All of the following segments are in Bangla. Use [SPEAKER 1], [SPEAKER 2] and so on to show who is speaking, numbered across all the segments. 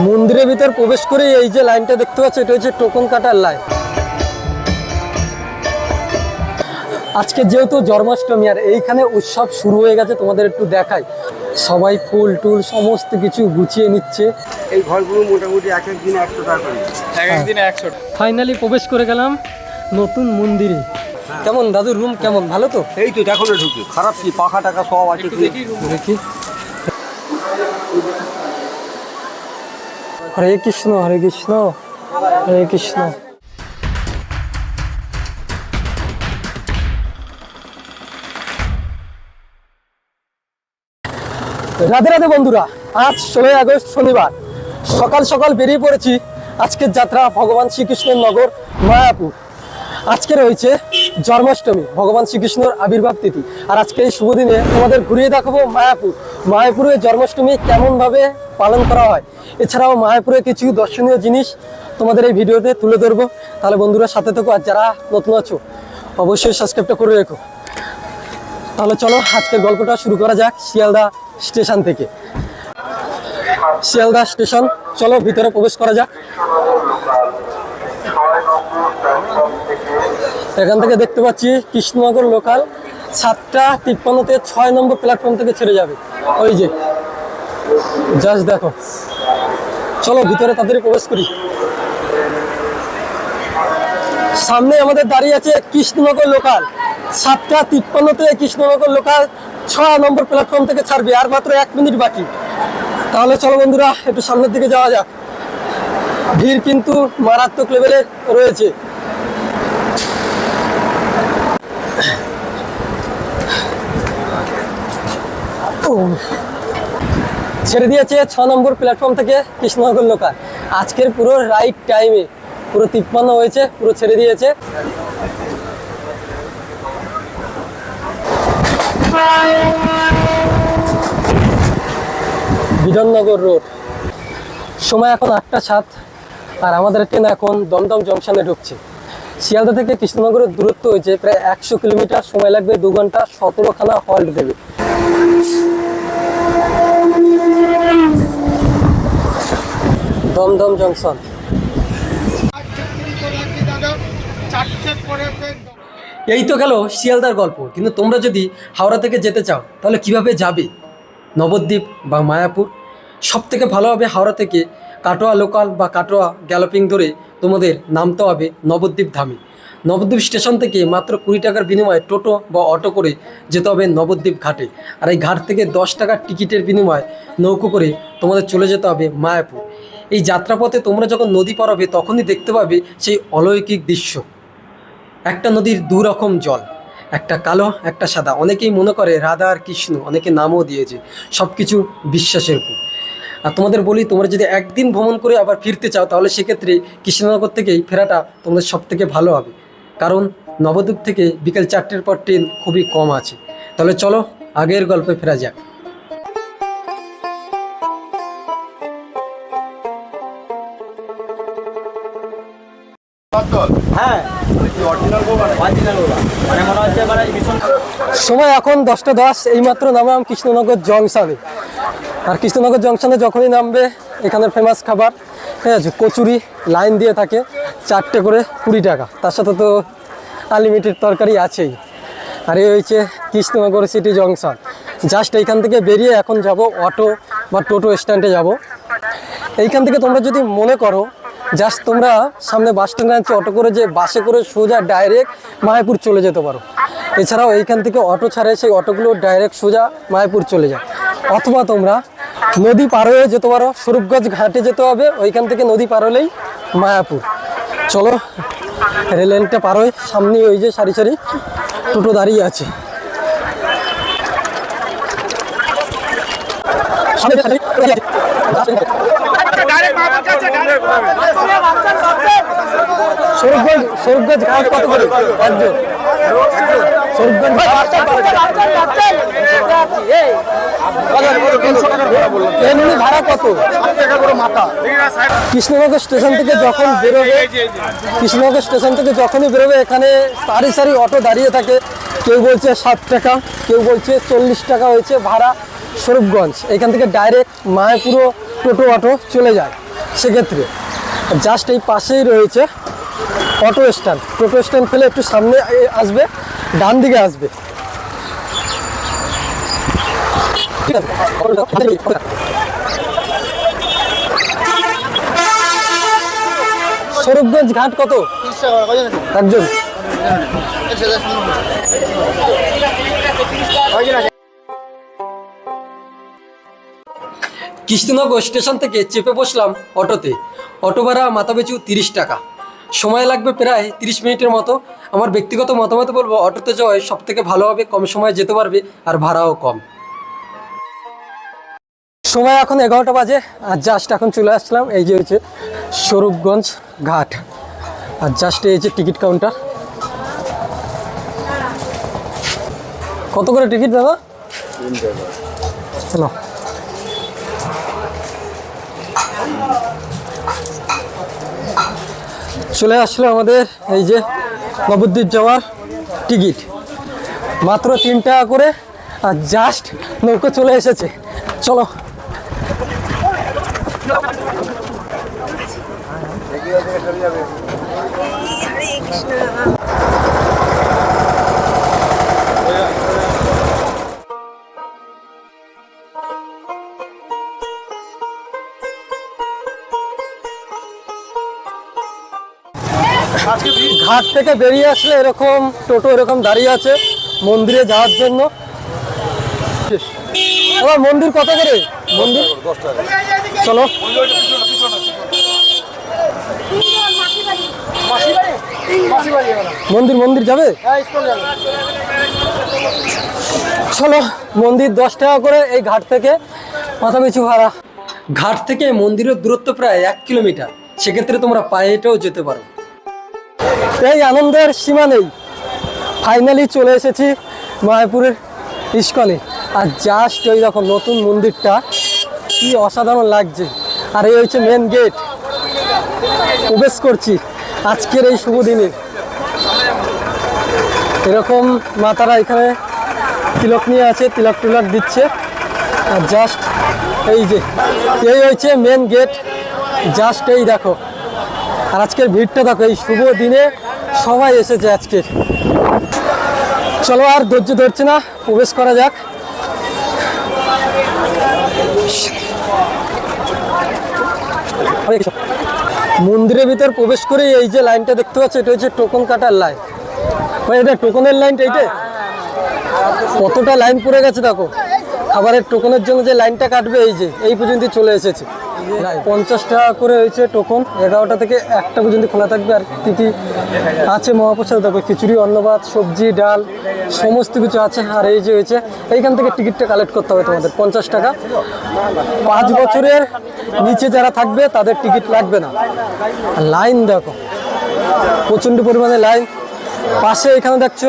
[SPEAKER 1] মন্দিরের ভিতর প্রবেশ করে এই যে লাইনটা দেখতে পাচ্ছ এটা হচ্ছে টোকন কাটার লাইন আজকে যেহেতু জন্মাষ্টমী আর এইখানে উৎসব শুরু হয়ে গেছে তোমাদের একটু দেখাই। সবাই ফুল টুল সমস্ত কিছু গুছিয়ে নিচ্ছে।
[SPEAKER 2] এই ঘরগুলো মোটামুটি এক এক দিনে একশো টাকা
[SPEAKER 3] এক একদিনে একশো
[SPEAKER 1] ফাইনালি প্রবেশ করে গেলাম নতুন মন্দিরে। কেমন দাদুর রুম কেমন? ভালো তো?
[SPEAKER 2] এই তো দেখো না ঢুকে। খারাপ কি? পাখা টাকা সব আছে
[SPEAKER 1] দেখি। হরে কৃষ্ণ হরে কৃষ্ণ হরে কৃষ্ণ। রাধে রাধে বন্ধুরা, আজ ষোলোই আগস্ট শনিবার। সকাল সকাল বেরিয়ে পড়েছি আজকের যাত্রা ভগবান শ্রীকৃষ্ণের নগর মায়াপুর। আজকে রয়েছে জন্মাষ্টমী, ভগবান শ্রীকৃষ্ণর আবির্ভাব তিথি। আর আজকে এই শুভ দিনে তোমাদের ঘুরিয়ে দেখাবো মায়াপুর। মায়াপুরে জন্মাষ্টমী কেমনভাবে পালন করা হয়? এছাড়াও মায়াপুরে কিছু দর্শনীয় জিনিস তোমাদের এই ভিডিওতে তুলে ধরবো। তাহলে বন্ধুরা সাথে থেকো আর যারা নতুন আছো, অবশ্যই সাবস্ক্রাইবটা করে রেখো। তাহলে চলো আজকে গল্পটা শুরু করা যাক শিয়ালদা স্টেশন থেকে। শিয়ালদা স্টেশন, চলো ভিতরে প্রবেশ করা যাক। এখান থেকে দেখতে পাচ্ছি কৃষ্ণনগর লোকাল সাতটা তিপ্পান্নতে ছয় নম্বর প্ল্যাটফর্ম থেকে ছেড়ে যাবে। ওই যে জাস্ট দেখো। চলো ভিতরে তাড়াতাড়ি প্রবেশ করি। সামনে আমাদের দাঁড়িয়ে আছে কৃষ্ণনগর লোকাল সাতটা তিপ্পান্নতে কৃষ্ণনগর লোকাল ছয় নম্বর প্ল্যাটফর্ম থেকে ছাড়বে, আর মাত্র এক মিনিট বাকি। তাহলে চলো বন্ধুরা, একটু সামনের দিকে যাওয়া যাক। ভিড় কিন্তু মারাত্মক লেভেলে রয়েছে। ছেড়ে দিয়েছে ছ নম্বর প্ল্যাটফর্ম থেকে কৃষ্ণনগর লোকাল। আজকের পুরো রাইট টাইমে পুরো তিপ্পান্ন হয়েছে, পুরো ছেড়ে দিয়েছে। বিধাননগর রোড। সময় এখন আটটা সাত, আর আমাদের ট্রেন এখন দমদম জংশনে ঢুকছে। শিয়ালদা থেকে কৃষ্ণনগরের দূরত্ব হয়েছে প্রায় একশো কিলোমিটার, সময় লাগবে দু ঘণ্টা, সতেরোখানা হল্ট দেবে। দমদম জংশন। এই তো গেল শিয়ালদার গল্প, কিন্তু তোমরা যদি হাওড়া থেকে যেতে চাও, তাহলে কীভাবে যাবে? নবদ্বীপ বা মায়াপুর? সব থেকে ভালো হবে হাওড়া থেকে কাটোয়া লোকাল বা কাটোয়া গ্যালোপিং ধরে তোমাদের নামতে হবে নবদ্বীপ ধামে। নবদ্বীপ স্টেশন থেকে মাত্র কুড়ি টাকার বিনিময়ে টোটো বা অটো করে যেতে হবে নবদ্বীপ ঘাটে। আর এই ঘাট থেকে দশ টাকার টিকিটের বিনিময়ে নৌকো করে তোমাদের চলে যেতে হবে মায়াপুর। এই যাত্রাপথে তোমরা যখন নদী পার হবে তখনই দেখতে পাবে সেই অলৌকিক দৃশ্য। একটা নদীর দু রকম জল, একটা কালো, একটা সাদা। অনেকেই মনে করে রাধা আর কৃষ্ণ, অনেকে নামও দিয়েছে সব কিছু বিশ্বাসের উপর। আর তোমাদের বলি, তোমরা যদি একদিন ভ্রমণ করে আবার ফিরতে চাও, তাহলে সেক্ষেত্রে কৃষ্ণনগর থেকেই ফেরাটা তোমাদের সব থেকে ভালো হবে। কারণ নবদ্বীপ থেকে বিকেল চারটের পর ট্রেন খুবই কম আছে। তাহলে চলো, আগের গল্পে ফেরা যাক। সময় এখন দশটা দশ, এইমাত্র নামলাম কৃষ্ণনগর জংশনে। আর কৃষ্ণনগর জংশনে যখনই নামবে, এখানের ফেমাস খাবার, ঠিক আছে, কচুরি, লাইন দিয়ে থাকে, চারটে করে কুড়ি টাকা। তার সাথে তো আনলিমিটেড তরকারি আছেই। আর এই হয়েছে কৃষ্ণনগর সিটি জংশন। জাস্ট এইখান থেকে বেরিয়ে এখন যাব অটো বা টোটো স্ট্যান্ডে যাব। এইখান থেকে তোমরা যদি মনে করো জাস্ট তোমরা সামনে বাস স্ট্যান্ডে আছে অটো করে যে বাসে করে সোজা ডাইরেক্ট মায়াপুর চলে যেতে পারো। এছাড়াও এইখান থেকে অটো ছাড়ে সেই অটোগুলো ডাইরেক্ট সোজা মায়াপুর চলে যায়। অথবা তোমরা নদী পার হয়ে যেতে পারো, স্বরূপগঞ্জ ঘাটে যেতে হবে, ওইখান থেকে নদী পার হলেই মায়াপুর। চলো, রেল লাইনটা পার হয়ে সামনে ওই যে সারি সারি টোটো দাঁড়িয়ে আছে। কত করে? এমনি ভাড়া কত? কৃষ্ণনগর স্টেশন থেকে যখন বেরোবে কৃষ্ণনগর স্টেশন থেকে যখনই বেরোবে এখানে সারি সারি অটো দাঁড়িয়ে থাকে। কেউ বলছে ষাট টাকা কেউ বলছে চল্লিশ টাকা হয়েছে ভাড়া স্বরূপগঞ্জ এখান থেকে ডাইরেক্ট মায়াপুরও টোটো, অটো চলে যায়। সেক্ষেত্রে জাস্ট এই পাশেই রয়েছে অটো স্ট্যান্ড টোটো স্ট্যান্ড ফেলে একটু সামনে আসবে, ডান দিকে আসবে। স্বরূপগঞ্জ ঘাট কত? একজন। কৃষ্ণনগর স্টেশন থেকে চেপে বসলাম অটোতে। অটো ভাড়া মাথা পিছু তিরিশ টাকা। সময় লাগবে প্রায় তিরিশ মিনিটের মতো। আমার ব্যক্তিগত মতামত বলব অটোতে যাওয়ায় সব থেকে ভালো হবে কম সময়ে যেতে পারবে আর ভাড়াও কম। সময় এখন এগারোটা বাজে আর জাস্ট এখন চলে আসলাম এই যে হচ্ছে স্বরূপগঞ্জ ঘাট। আর জাস্ট এই যে টিকিট কাউন্টার। কত করে টিকিট দাদা? হ্যালো। চলে আসলো আমাদের এই যে নবদ্বীপ যাওয়ার টিকিট। মাত্র তিন টাকা করে আর জাস্ট নৌকো চলে এসেছে। চলো। ঘাট থেকে বেরিয়ে আসলে এরকম টোটো এরকম দাঁড়িয়ে আছে মন্দিরে যাওয়ার জন্য। মন্দির কত করে? মন্দির? চলো। মন্দির মন্দির যাবে? চলো, মন্দির দশ টাকা করে এই ঘাট থেকে মাথা পিছু ভাড়া ঘাট থেকে মন্দিরের দূরত্ব প্রায় এক কিলোমিটার। সেক্ষেত্রে তোমরা পায়ে হেঁটেও যেতে পারো। এই আনন্দের সীমা নেই। ফাইনালি চলে এসেছি মায়াপুরের ইস্কনে। আর জাস্ট ওই দেখো নতুন মন্দিরটা, কি অসাধারণ লাগছে। আর এই হচ্ছে মেন গেট প্রবেশ করছি আজকের এই শুভ দিনে। এরকম মাতারা এখানে তিলক নিয়ে আছে, তিলক টিলক দিচ্ছে। আর জাস্ট এই যে, এই হচ্ছে মেন গেট জাস্ট এই দেখো। আর আজকের ভিড়টা দেখো, এই শুভ দিনে সবাই এসেছে আজকে। চলো আর ধৈর্য ধরছে না, প্রবেশ করা যাক। মন্দিরের ভিতর প্রবেশ করে এই যে লাইনটা দেখতে পাচ্ছ, এটা হচ্ছে টোকন কাটার লাইন। ভাই, এটা টোকনের লাইনটা এইটা? কতটা লাইন পড়ে গেছে দেখো। খাবারের টোকনের জন্য যে লাইনটা কাটবে, এই যে, এই পর্যন্ত চলে এসেছে। পঞ্চাশ টাকা করে হয়েছে টোকন এগারোটা থেকে একটা পর্যন্ত খোলা থাকবে। আর কী কী আছে মহাপ্রসাদ, দেখো খিচুড়ি, অন্নভাত, সবজি, ডাল, সমস্ত কিছু আছে। আর এই যে হয়েছে, এইখান থেকে টিকিটটা কালেক্ট করতে হবে তোমাদের, পঞ্চাশ টাকা। পাঁচ বছরের নিচে যারা থাকবে, তাদের টিকিট লাগবে না। লাইন দেখো, প্রচণ্ড পরিমাণে লাইন পাশে এখানে দেখছ,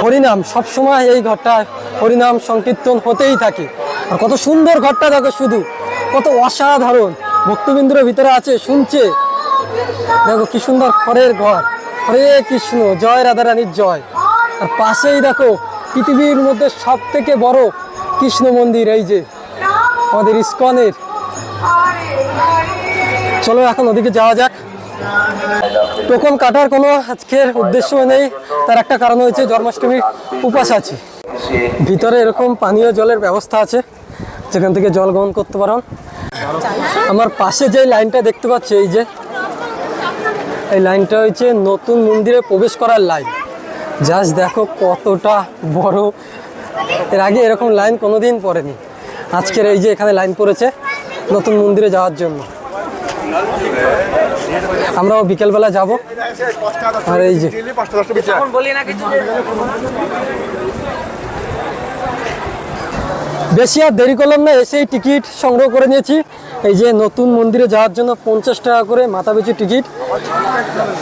[SPEAKER 1] হরিনাম। সবসময় এই ঘরটায় হরিনাম, সংকীর্তন হতেই থাকে। আর কত সুন্দর ঘরটা, দেখো শুধু। কত অসাধারণ। ভক্তবিন্দুর ভিতরে আছে, শুনছে। দেখো কি সুন্দর খড়ের ঘর। হরে কৃষ্ণ, জয় রাধারানীর জয়। আর পাশেই দেখো, পৃথিবীর মধ্যে সব থেকে বড় কৃষ্ণ মন্দির, এই যে আমাদের ইস্কনের। চলো এখন ওদিকে যাওয়া যাক। টোকন কাটার কোনো আজকের উদ্দেশ্য নেই। তার একটা কারণ হয়েছে, জন্মাষ্টমীর উপাস আছে। ভিতরে এরকম পানীয় জলের ব্যবস্থা আছে। যেখান থেকে জল গ্রহণ করতে পারো। আমার পাশে যে লাইনটা দেখতে পাচ্ছ, এই যে, এই লাইনটা হচ্ছে নতুন মন্দিরে প্রবেশ করার লাইন। জাস্ট দেখো কতটা বড়। এর আগে এরকম লাইন কোনোদিন পড়েনি। আজকের এই যে এখানে লাইন পড়েছে নতুন মন্দিরে যাওয়ার জন্য। আমরাও বিকেলবেলা যাব। আর এই যে বেশি আর দেরি করলাম না, এসেই টিকিট সংগ্রহ করে নিয়েছি। এই যে নতুন মন্দিরে যাওয়ার জন্য পঞ্চাশ টাকা করে মাথা পিছু টিকিট।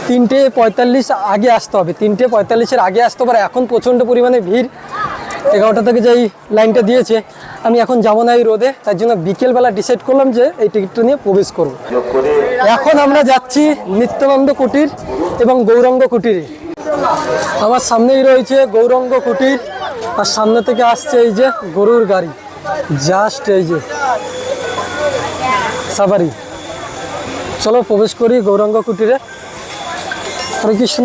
[SPEAKER 1] তিনটে পঁয়তাল্লিশ আগে আসতে হবে, তিনটে পঁয়তাল্লিশের আগে আসতে পারে এখন প্রচণ্ড পরিমাণে ভিড়। এগারোটা থেকে যে লাইনটা দিয়েছে, আমি এখন যাব না এই রোদে, তার জন্য বিকেলবেলা ডিসাইড করলাম যে এই টিকিটটা নিয়ে প্রবেশ করব। এখন আমরা যাচ্ছি নিত্যানন্দ কুটির এবং গৌরাঙ্গ কুটিরে। আমার সামনেই রয়েছে গৌরাঙ্গ কুটির, আর সামনে থেকে আসছে এই যে গরুর গাড়ি। জাস্ট এই যে সাফারি চলো প্রবেশ করি গৌরাঙ্গ কুটিরে। হরে কৃষ্ণ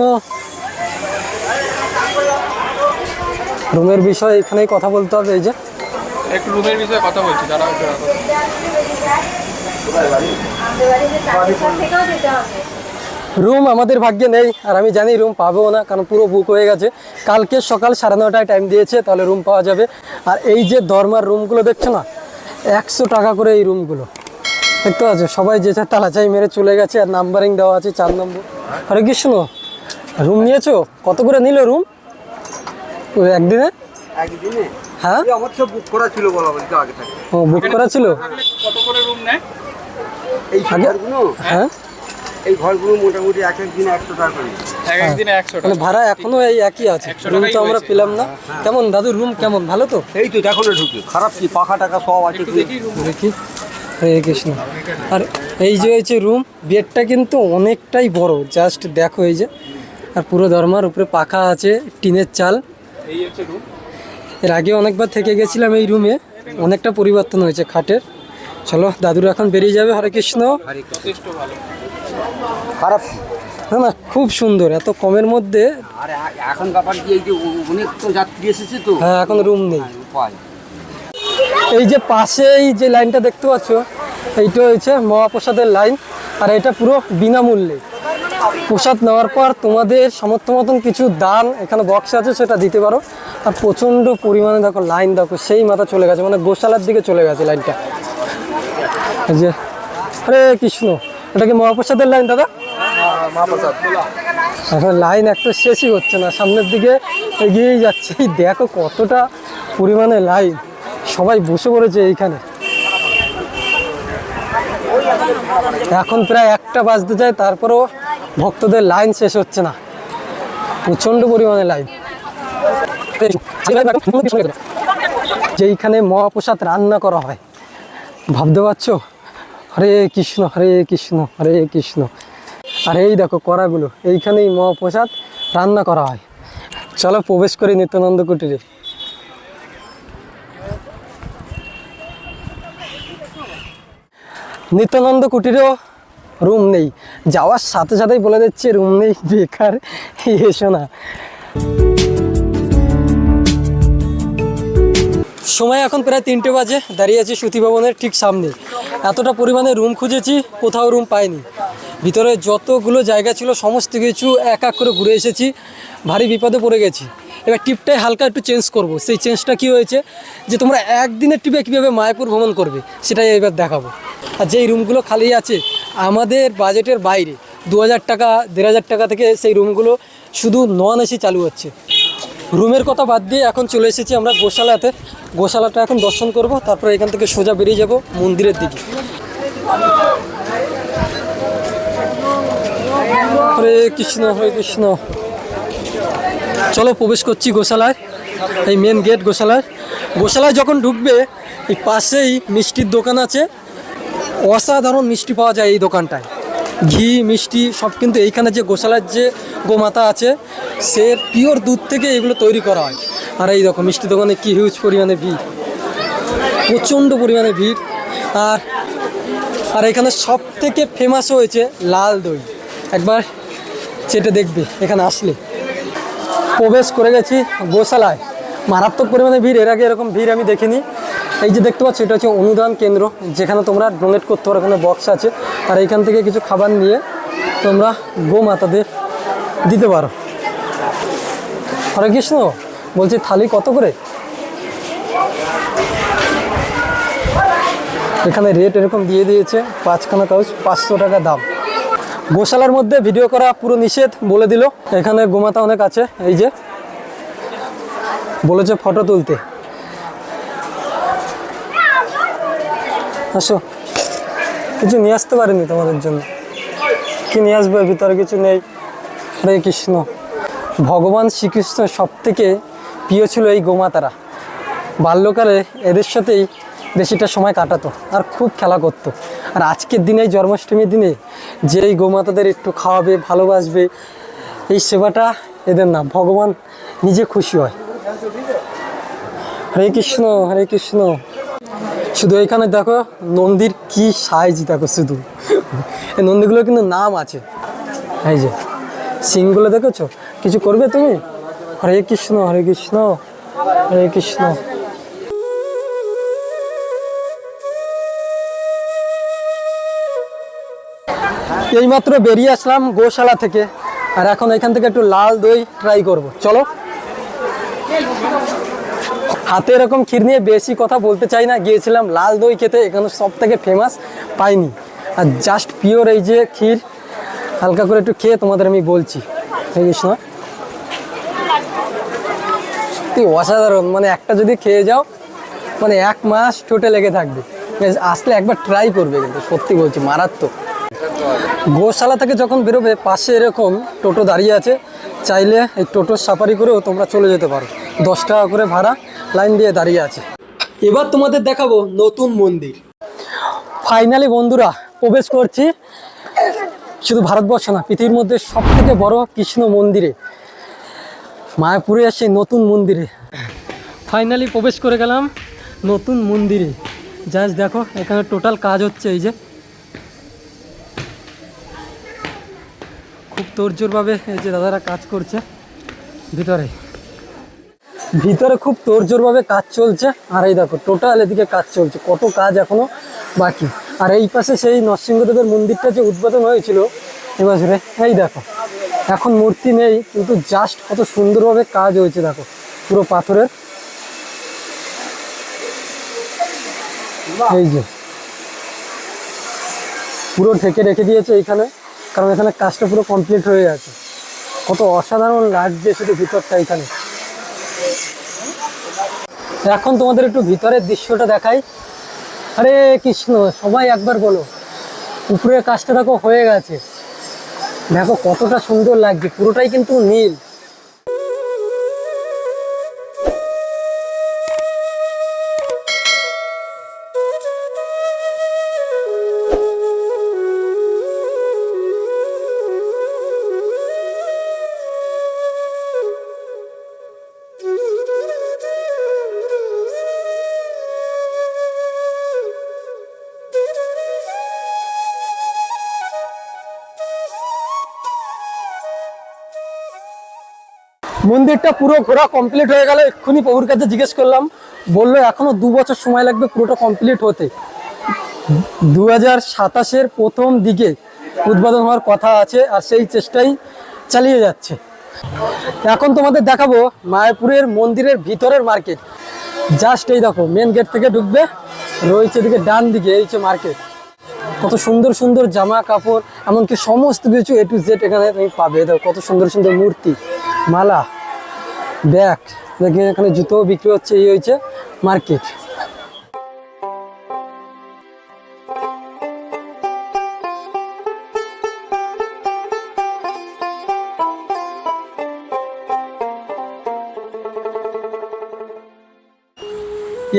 [SPEAKER 1] রুমের বিষয়ে এখানেই কথা বলতে হবে এই যে।
[SPEAKER 3] একটু রুমের বিষয়ে কথা বলছি একটু।
[SPEAKER 1] রুম আমাদের ভাগ্যে নেই আর আমি জানি রুম পাবো না কারণ পুরো বুক হয়ে গেছে। কালকে সকাল সাড়ে নটায় টাইম দিয়েছে তাহলে রুম পাওয়া যাবে। আর এই যে দরমার রুমগুলো দেখছ না একশো টাকা করে এই রুমগুলো দেখতে পাচ্ছ সবাই যে যার তালাচাই মেরে চলে গেছে আর নাম্বারিং দেওয়া আছে চার নম্বর। হরে কৃষ্ণ রুম নিয়েছো? কত করে নিল রুম একদিনে?
[SPEAKER 2] একদিনে?
[SPEAKER 1] হ্যাঁ?
[SPEAKER 2] এই আমার সব বুক করা ছিল বলা আগে
[SPEAKER 1] ও বুক করা ছিল?
[SPEAKER 3] কত করে রুম নেয়?
[SPEAKER 2] এই
[SPEAKER 1] হ্যাঁ?
[SPEAKER 2] এই ঘরগুলো মোটামুটি এক এক দিনে একশো টাকা করে।
[SPEAKER 3] এক একদিনে একশো
[SPEAKER 1] মানে
[SPEAKER 3] টাকা।
[SPEAKER 1] ভাড়া এখনও এই একই আছে। রুম তো আমরা পেলাম না। কেমন? দাদু রুম কেমন? ভালো তো?
[SPEAKER 2] এই তো দেখো না ঢুকে। খারাপ কি? পাখা টাকা সব আছে
[SPEAKER 3] দেখি
[SPEAKER 1] হরে কৃষ্ণ। আর এই যে হয়েছে রুম বেডটা কিন্তু অনেকটাই বড়। জাস্ট দেখো এই যে। আর পুরো দরমার উপরে পাখা আছে টিনের চাল।
[SPEAKER 3] এই হচ্ছে রুম।
[SPEAKER 1] এর আগে অনেকবার থেকে গেছিলাম এই রুমে। অনেকটা পরিবর্তন হয়েছে খাটের। চলো দাদুর এখন বেরিয়ে যাবে। হরে কৃষ্ণ।
[SPEAKER 2] খারাপ।
[SPEAKER 1] না না খুব সুন্দর এত কমের মধ্যে।
[SPEAKER 2] আর এখন ব্যাপার কি এই যে অনেক তো যাত্রী এসেছে তো।
[SPEAKER 1] হ্যাঁ এখন রুম নেই। এই যে পাশেই যে লাইনটা দেখতে পাচ্ছ এইটা হয়েছে মহাপ্রসাদের লাইন আর এটা পুরো বিনামূল্যে। প্রসাদ নেওয়ার পর তোমাদের সামর্থ্য মতন কিছু দান এখানে বক্স আছে সেটা দিতে পারো। আর প্রচণ্ড পরিমাণে দেখো লাইন দেখো সেই মাথা চলে গেছে মানে গোশালার দিকে চলে গেছে লাইনটা। এই যে হরে কৃষ্ণ। এটা কি মহাপ্রসাদের লাইন দাদা? এখন লাইন একটা শেষই হচ্ছে না সামনের দিকে এগিয়েই যাচ্ছে। দেখো কতটা পরিমাণে লাইন। সবাই বসে পড়েছে এইখানে। এখন প্রায় একটা বাজতে যায় তারপরেও ভক্তদের লাইন শেষ হচ্ছে না। প্রচণ্ড পরিমাণে লাইন। যেইখানে মহাপ্রসাদ রান্না করা হয় ভাবতে পারছ? হরে কৃষ্ণ হরে কৃষ্ণ হরে কৃষ্ণ। আর এই দেখো কড়াগুলো, এইখানেই মহাপ্রসাদ রান্না করা হয়। চলো প্রবেশ করি নিত্যানন্দ কুটিরে। নিত্যানন্দ কুটিরেও রুম নেই। যাওয়ার সাথে সাথেই বলে দিচ্ছে, রুম নেই, বেকার, এসো না। সময় এখন প্রায় তিনটে বাজে, দাঁড়িয়ে আছি সুতি ভবনের ঠিক সামনে এতটা পরিমাণে রুম খুঁজেছি, কোথাও রুম পাইনি। ভিতরে যতগুলো জায়গা ছিল, সমস্ত কিছু এক এক করে ঘুরে এসেছি, ভারী বিপদে পড়ে গেছি। এবার টিপটাই হালকা একটু চেঞ্জ করব। সেই চেঞ্জটা কি হয়েছে যে, তোমরা একদিনের টিপে কীভাবে মায়াপুর ভ্রমণ করবে, সেটাই এবার দেখাবো। আর যেই রুমগুলো খালি আছে, আমাদের বাজেটের বাইরে দু হাজার টাকা, দেড় হাজার টাকা থেকে সেই রুমগুলো শুধু নন এসি চালু হচ্ছে। রুমের কথা বাদ দিয়ে এখন চলে এসেছি আমরা গোশালাতে। গোশালাটা এখন দর্শন করব, তারপর এখান থেকে সোজা বেরিয়ে যাব মন্দিরের দিকে। হরে কৃষ্ণ হরে কৃষ্ণ। চলো প্রবেশ করছি গোশালায়, এই মেন গেট গোশালায় গোশালায় যখন ঢুকবে, এই পাশেই মিষ্টির দোকান আছে। অসাধারণ মিষ্টি পাওয়া যায় এই দোকানটায়। ঘি, মিষ্টি সব কিন্তু এইখানে যে গোশালার যে গোমাতা আছে, সে পিওর দুধ থেকে এগুলো তৈরি করা হয়। আর এই দেখো, মিষ্টি দোকানে কি হিউজ পরিমাণে ভিড়। প্রচণ্ড পরিমাণে ভিড়। আর আর এখানে সব থেকে ফেমাস হয়েছে লাল দই। একবার চেটে দেখবে, এখানে আসলে। প্রবেশ করে গেছি গোশালায়। মারাত্মক পরিমাণে ভিড়, এর আগে এরকম ভিড় আমি দেখিনি। এই যে দেখতে পাচ্ছ, এটা হচ্ছে অনুদান কেন্দ্র, যেখানে তোমরা ডোনেট করতে পারো, এখানে বক্স আছে। আর এইখান থেকে কিছু খাবার নিয়ে তোমরা গোমাতাদের দিতে পারো। হরে কৃষ্ণ বলছি থালি কত করে? এখানে রেট এরকম দিয়ে দিয়েছে, পাঁচখানা কাউচ পাঁচশো টাকা দাম। গোশালার মধ্যে ভিডিও করা পুরো নিষেধ বলে দিল। এখানে গোমাতা অনেক আছে, এই যে বলেছে ফটো তুলতে। আসো। কিছু নিয়ে আসতে পারিনি তোমাদের জন্য। কি নিয়ে আসবে? ভিতরে কিছু নেই। হরে কৃষ্ণ। ভগবান শ্রীকৃষ্ণ সব থেকে প্রিয় ছিল এই গোমাতারা। বাল্যকালে এদের সাথেই বেশিটা সময় কাটাতো আর খুব খেলা করতো। আর আজকের দিনে, এই জন্মাষ্টমীর দিনে যে এই গোমাতাদের একটু খাওয়াবে, ভালোবাসবে, এই সেবাটা এদের না ভগবান নিজে খুশি হয়। হরে কৃষ্ণ হরে কৃষ্ণ। শুধু এখানে দেখো নন্দীর কি সাইজ, দেখো শুধু। এই নন্দীগুলো কিন্তু নাম আছে। এই যে, সিংগুলো দেখেছ? কিছু করবে তুমি? হরে কৃষ্ণ হরে কৃষ্ণ হরে কৃষ্ণ। এইমাত্র বেরিয়ে আসলাম গোশালা থেকে। আর এখন এখান থেকে একটু লাল দই ট্রাই করব। চলো। হাতে এরকম ক্ষীর নিয়ে বেশি কথা বলতে চাই না। গিয়েছিলাম লাল দই খেতে, এখানে সব থেকে ফেমাস পাইনি। আর জাস্ট পিওর এই যে ক্ষীর, হালকা করে একটু খেয়ে তোমাদের আমি বলছি। হরে কৃষ্ণ। সত্যি অসাধারণ মানে একটা যদি খেয়ে যাও মানে এক মাস ঠোঁটে লেগে থাকবে। আসলে একবার ট্রাই করবে কিন্তু, সত্যি বলছি, মারাত্মক। গোশালা থেকে যখন বেরোবে, পাশে এরকম টোটো দাঁড়িয়ে আছে, চাইলে এই টোটোর সাফারি করেও তোমরা চলে যেতে পারো। দশ টাকা করে ভাড়া লাইন দিয়ে দাঁড়িয়ে আছে। এবার তোমাদের দেখাবো নতুন মন্দির। ফাইনালি বন্ধুরা, প্রবেশ করছি। শুধু ভারতবর্ষ না, পৃথিবীর মধ্যে সব থেকে বড় কৃষ্ণ মন্দিরে। মায়াপুরে আসি নতুন মন্দিরে। ফাইনালি প্রবেশ করে গেলাম নতুন মন্দিরে। জাস্ট দেখো, এখানে টোটাল কাজ হচ্ছে এই যে। খুব তোড়জোড়ভাবে এই যে দাদারা কাজ করছে। ভিতরে। ভিতরে খুব তোড়জোড়ভাবে কাজ চলছে। আর এই দেখো টোটাল এদিকে কাজ চলছে। কত কাজ এখনও বাকি। আর এই পাশে সেই নরসিংহদেবের মন্দিরটা যে উদ্বোধন হয়েছিল এবছরে এই দেখো, এখন মূর্তি নেই, কিন্তু জাস্ট কত সুন্দরভাবে কাজ হয়েছে দেখো, পুরো পাথরের। এই যে, পুরো ঢেকে রেখে দিয়েছে এইখানে, কারণ এখানে কাজটা পুরো কমপ্লিট হয়ে গেছে। কত অসাধারণ লাগছে শুধু ভিতরটা এখানে। এখন তোমাদের একটু ভিতরের দৃশ্যটা দেখাই। আরে কৃষ্ণ, সবাই একবার বলো। উপরের কাজটা দেখো হয়ে গেছে। দেখো কতটা সুন্দর লাগছে, পুরোটাই কিন্তু নীল। মন্দিরটা পুরো ঘোরা কমপ্লিট হয়ে গেল। এক্ষুনি প্রভুর কাছে জিজ্ঞেস করলাম, বলল, এখনও দু বছর সময় লাগবে পুরোটা কমপ্লিট হতে। দু হাজার সাতাশের প্রথম দিকে উদ্বোধন হওয়ার কথা আছে আর সেই চেষ্টাই চালিয়ে যাচ্ছে। এখন তোমাদের দেখাবো মায়াপুরের মন্দিরের ভিতরের মার্কেট জাস্ট এই দেখো মেন গেট থেকে ঢুকবে, রয়েছে এদিকে ডান দিকে, এই যে মার্কেট কত সুন্দর সুন্দর জামা কাপড়, এমনকি সমস্ত কিছু এ টু জেড এখানে তুমি পাবে। কত সুন্দর সুন্দর মূর্তি, মালা। ব্যাগ দেখি এখানে জুতো বিক্রি হচ্ছে, এই হয়েছে মার্কেট।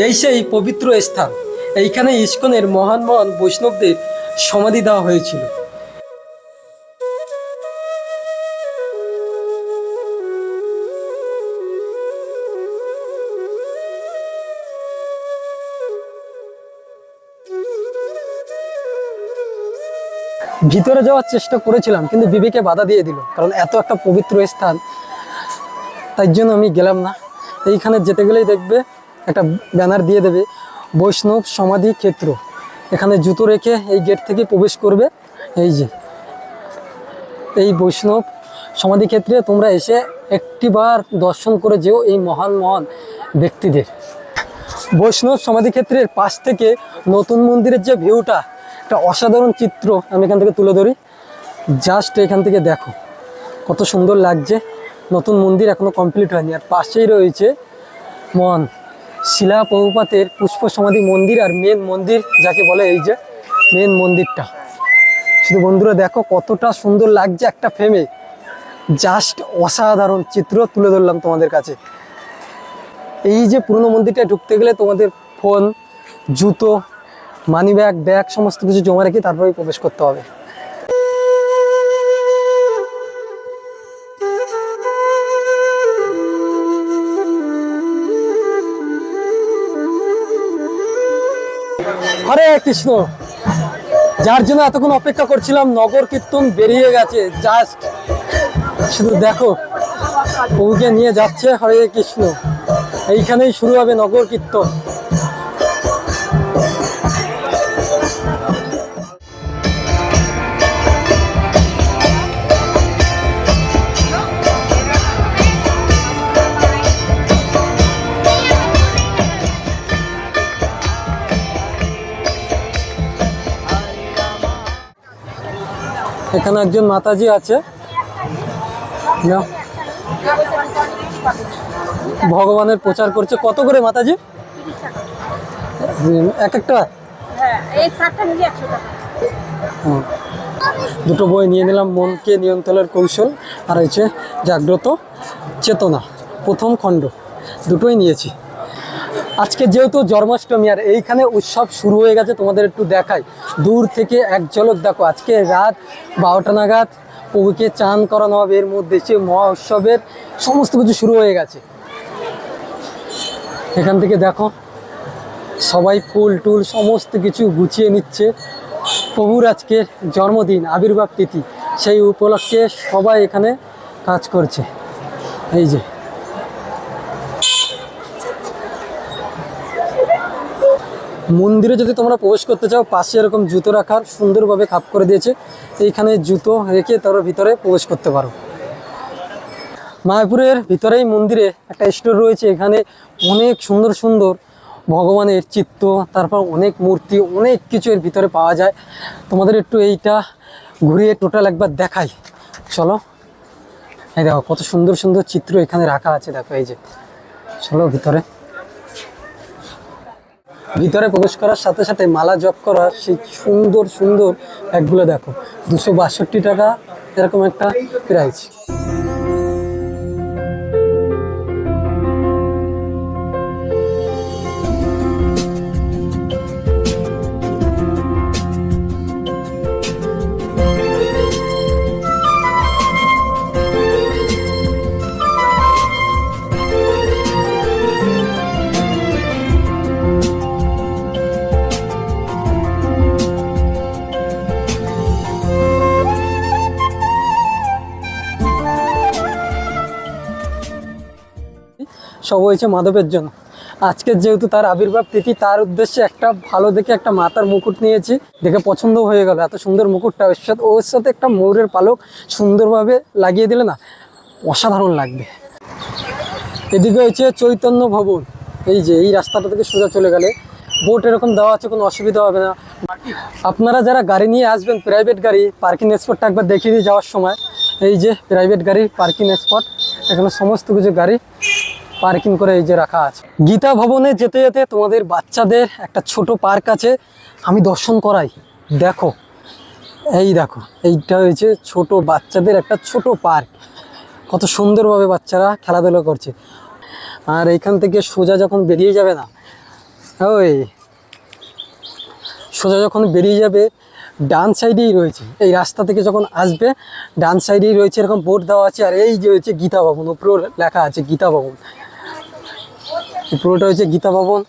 [SPEAKER 1] এই সেই পবিত্র স্থান। এইখানে ইস্কনের মহান মহান বৈষ্ণবদের সমাধি দেওয়া হয়েছিল। ভিতরে যাওয়ার চেষ্টা করেছিলাম, কিন্তু বিবেকে বাধা দিয়ে দিল। কারণ এত একটা পবিত্র স্থান, তাই জন্য আমি গেলাম না। এইখানে যেতে গেলেই দেখবে একটা ব্যানার দিয়ে দেবে, বৈষ্ণব সমাধি ক্ষেত্র। এখানে জুতো রেখে এই গেট থেকে প্রবেশ করবে। এই যে, এই বৈষ্ণব সমাধি ক্ষেত্রে তোমরা এসে একটিবার দর্শন করে যেও এই মহান মহান ব্যক্তিদের। বৈষ্ণব সমাধি ক্ষেত্রের পাশ থেকে নতুন মন্দিরের যে ভিউটা একটা অসাধারণ চিত্র আমি এখান থেকে তুলে ধরি। জাস্ট এখান থেকে দেখো, কত সুন্দর লাগছে। নতুন মন্দির এখনও কমপ্লিট হয়নি। আর পাশেই রয়েছে মন শিলা প্রভুপাতের পুষ্প সমাধি মন্দির আর মেন মন্দির যাকে বলে এই যে মেন মন্দিরটা। শুধু বন্ধুরা দেখো, কতটা সুন্দর লাগছে একটা ফ্রেমে জাস্ট অসাধারণ চিত্র তুলে ধরলাম তোমাদের কাছে। এই যে পুরনো মন্দিরটা ঢুকতে গেলে তোমাদের ফোন জুতো মানি ব্যাগ ব্যাগ, সমস্ত কিছু জমা রেখে তারপরে প্রবেশ করতে হবে। হরে কৃষ্ণ। যার জন্য এতক্ষণ অপেক্ষা করছিলাম, নগর কীর্তন বেরিয়ে গেছে। জাস্ট শুধু দেখো, প্রভুকে নিয়ে যাচ্ছে হরে কৃষ্ণ। এইখানেই শুরু হবে নগর কীর্তন। এখানে একজন মাতাজি আছে। ভগবানের প্রচার করছে। কত করে মাতাজি? এক একটা। দুটো বই নিয়ে নিলাম, মনকে নিয়ন্ত্রণের কৌশল। আর হচ্ছে জাগ্রত চেতনা, প্রথম খণ্ড। দুটোই নিয়েছি। আজকে যেহেতু জন্মাষ্টমী, আর এইখানে উৎসব শুরু হয়ে গেছে, তোমাদের একটু দেখাই। দূর থেকে এক ঝলক, দেখো, আজকে রাত বারোটা নাগাদ প্রভুকে চান করানো হবে। এর মধ্যে সে মহা উৎসবের সমস্ত কিছু শুরু হয়ে গেছে। এখান থেকে দেখো, সবাই ফুল টুল সমস্ত কিছু গুছিয়ে নিচ্ছে। প্রভুর আজকে জন্মদিন, আবির্ভাব তিথি। সেই উপলক্ষে সবাই এখানে কাজ করছে। এই যে মন্দিরে যদি তোমরা প্রবেশ করতে চাও, পাশে এরকম জুতো রাখার সুন্দরভাবে খাপ করে দিয়েছে। এইখানে জুতো রেখে তার ভিতরে প্রবেশ করতে পারো। মায়াপুরের ভিতরেই মন্দিরে একটা স্টোর রয়েছে। এখানে অনেক সুন্দর সুন্দর ভগবানের চিত্র তারপর অনেক মূর্তি, অনেক কিছু এর ভিতরে পাওয়া যায়। তোমাদের একটু এইটা ঘুরিয়ে টোটাল একবার দেখাই। চলো। এই দেখো, কত সুন্দর সুন্দর চিত্র এখানে রাখা আছে। দেখো, এই যে। চলো ভিতরে। ভিতরে প্রবেশ করার সাথে সাথে মালা জপ করা, সেই সুন্দর সুন্দর ব্যাগগুলো দেখো। দুশো বাষট্টি টাকা এরকম একটা প্রাইস সব হয়েছে মাধবের জন্য। আজকের যেহেতু তার আবির্ভাব তিথি তার উদ্দেশ্যে একটা ভালো দেখে একটা মাতার মুকুট নিয়েছি। দেখে পছন্দ হয়ে গেল, এত সুন্দর মুকুটটা। ওর সাথে ওর সাথে একটা ময়ূরের পালক সুন্দরভাবে লাগিয়ে দিলে না, অসাধারণ লাগবে। এদিকে হয়েছে চৈতন্য ভবন। এই যে, এই রাস্তাটা থেকে সোজা চলে গেলে বোট এরকম দেওয়া আছে, কোনো অসুবিধা হবে না। আপনারা যারা গাড়ি নিয়ে আসবেন প্রাইভেট গাড়ি পার্কিং স্পটটা একবার দেখিয়ে দিয়ে যাওয়ার সময়। এই যে প্রাইভেট গাড়ির পার্কিং স্পট এখানে সমস্ত কিছু গাড়ি পার্কিং করে এই যে রাখা আছে। গীতা ভবনে যেতে যেতে তোমাদের বাচ্চাদের একটা ছোট পার্ক আছে, আমি দর্শন করাই। দেখো, এই দেখো, এইটা হয়েছে ছোট বাচ্চাদের একটা ছোট পার্ক। কত সুন্দরভাবে বাচ্চারা খেলাধুলা করছে। আর এইখান থেকে সোজা যখন বেরিয়ে যাবে না, ওই সোজা যখন বেরিয়ে যাবে, ডান সাইডেই রয়েছে। এই রাস্তা থেকে যখন আসবে, ডান সাইডেই রয়েছে এরকম বোর্ড দেওয়া আছে, আর এই যে হচ্ছে গীতা ভবন, উপরেও লেখা আছে গীতা ভবন। পুরোটা হচ্ছে গীতা ভবন।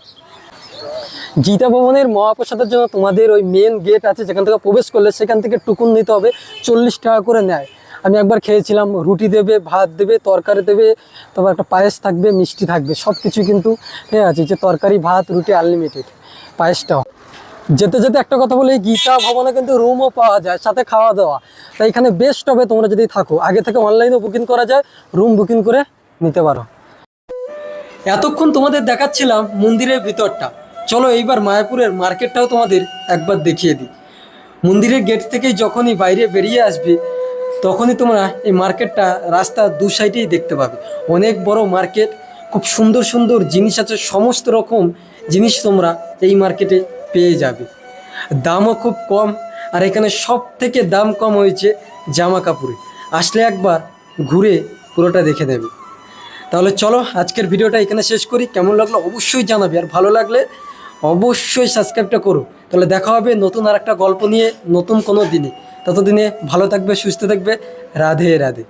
[SPEAKER 1] গীতা ভবনের মহাপ্রসাদের জন্য তোমাদের ওই মেন গেট আছে, যেখান থেকে প্রবেশ করলে সেখান থেকে টুকুন নিতে হবে, চল্লিশ টাকা করে নেয়। আমি একবার খেয়েছিলাম, রুটি দেবে, ভাত দেবে, তরকারি দেবে, তারপর একটা পায়েস থাকবে, মিষ্টি থাকবে সব কিছু কিন্তু ঠিক আছে, যে তরকারি, ভাত, রুটি আনলিমিটেড পায়েসটাও। যেতে যেতে একটা কথা বলি, গীতা ভবনে কিন্তু রুমও পাওয়া যায়, সাথে খাওয়া দাওয়া। তাই এখানে বেস্ট হবে তোমরা যদি থাকো, আগে থেকে অনলাইনেও বুকিং করা যায় রুম বুকিং করে নিতে পারো। এতক্ষণ তোমাদের দেখাচ্ছিলাম মন্দিরের ভিতরটা। চলো এইবার মায়াপুরের মার্কেটটাও তোমাদের একবার দেখিয়ে দিই। মন্দিরের গেট থেকে যখনই বাইরে বেরিয়ে আসবে, তখনই তোমরা এই মার্কেটটা রাস্তার দু সাইডেই দেখতে পাবে। অনেক বড় মার্কেট, খুব সুন্দর সুন্দর জিনিস আছে, সমস্ত রকম জিনিস তোমরা এই মার্কেটে পেয়ে যাবে। দামও খুব কম, আর এখানে সব থেকে দাম কম হয়েছে জামা কাপড়ে আসলে একবার ঘুরে পুরোটা দেখে নেবে। তাহলে চলো আজকের ভিডিওটা এখানে শেষ করি। কেমন লাগল অবশ্যই জানাবে। আর ভালো লাগলে অবশ্যই সাবস্ক্রাইবটা করো। তাহলে দেখা হবে নতুন আর একটা গল্প নিয়ে নতুন কোনো দিনে। ততদিনে ভালো থাকবে, সুস্থ থাকবে। রাধে রাধে।